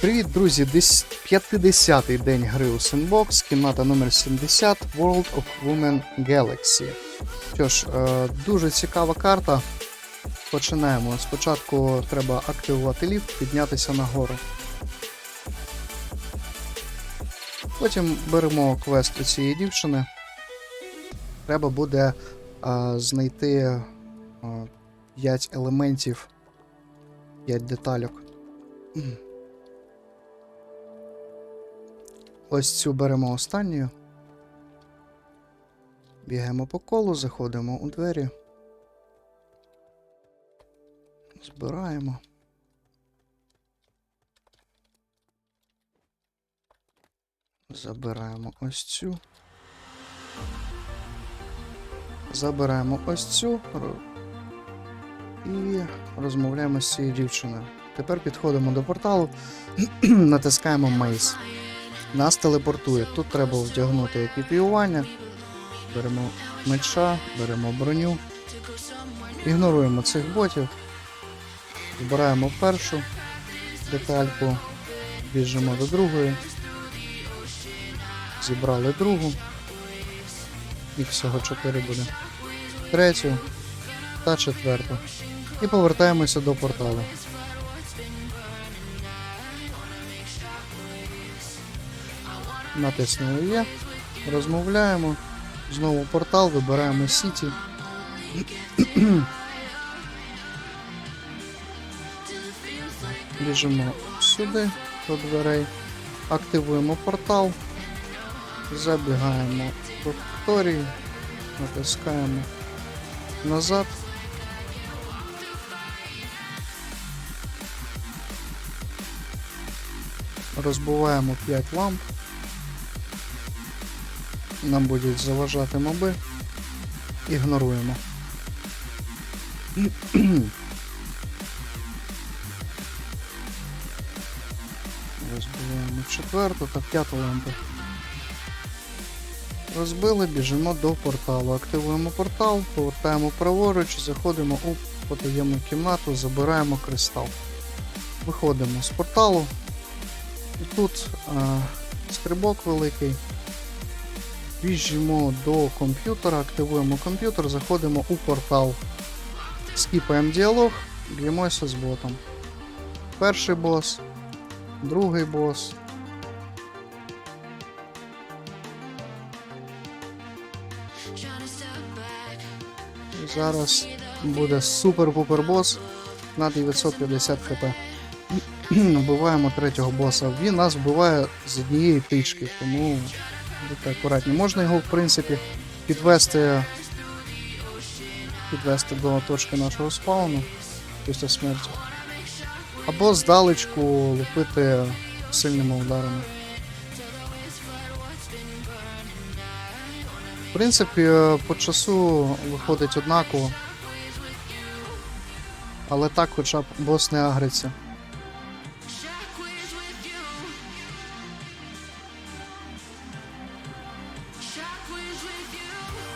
Привіт, друзі! Десь 50-й день гри у Sandbox, кімната номер 70 World of Women Galaxy. Що ж, е, дуже цікава карта. Починаємо. Спочатку треба активувати ліфт, піднятися нагору. Потім беремо квест у цієї дівчини. Треба буде е, знайти е, 5 елементів, 5 детальок. Ось цю беремо останню. Бігаємо по колу, заходимо у двері. Збираємо. Забираємо ось цю. Забираємо ось цю. І розмовляємо з цією дівчиною. Тепер підходимо до порталу, натискаємо Мейс. Нас телепортує. Тут треба вдягнути екіпіювання. Беремо меча, беремо броню. Ігноруємо цих ботів. Збираємо першу детальку, біжимо до другої. Зібрали другу. Їх всього 4 буде. Третю та четверту. І повертаємося до порталу. Натиснули Є. Розмовляємо. Знову портал, вибираємо Сіті. Біжимо сюди до дверей. Активуємо портал. Забігаємо до факторії. Натискаємо назад. Розбиваємо 5 ламп. Нам будуть заважати моби. Ігноруємо. Розбиваємо четверту та п'яту лампу. Розбили, біжимо до порталу. Активуємо портал, повертаємо праворуч, заходимо у потаємну кімнату, забираємо кристал. Виходимо з порталу. І тут а, скрибок великий. Біжимо до комп'ютера, активуємо комп'ютер, заходимо у портал. Скіпаємо діалог, б'ємося з ботом. Перший бос, другий бос. Зараз буде супер-пупер бос на 950 хп. Вбиваємо третього боса. Він нас вбиває з однієї тички, тому будьте акуратні. Можна його, в принципі, підвести, підвести до точки нашого спауну після смерті. Або здалечку лупити сильними ударами. В принципі, е, по часу виходить однаково. Але так хоча б бос не агриться.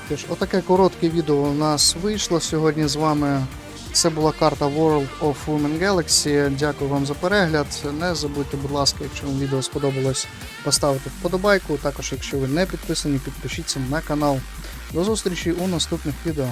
Тож, отаке коротке відео у нас вийшло сьогодні з вами. Це була карта World of Women Galaxy. Дякую вам за перегляд. Не забудьте, будь ласка, якщо вам відео сподобалось, поставити вподобайку. Також, якщо ви не підписані, підпишіться на канал. До зустрічі у наступних відео.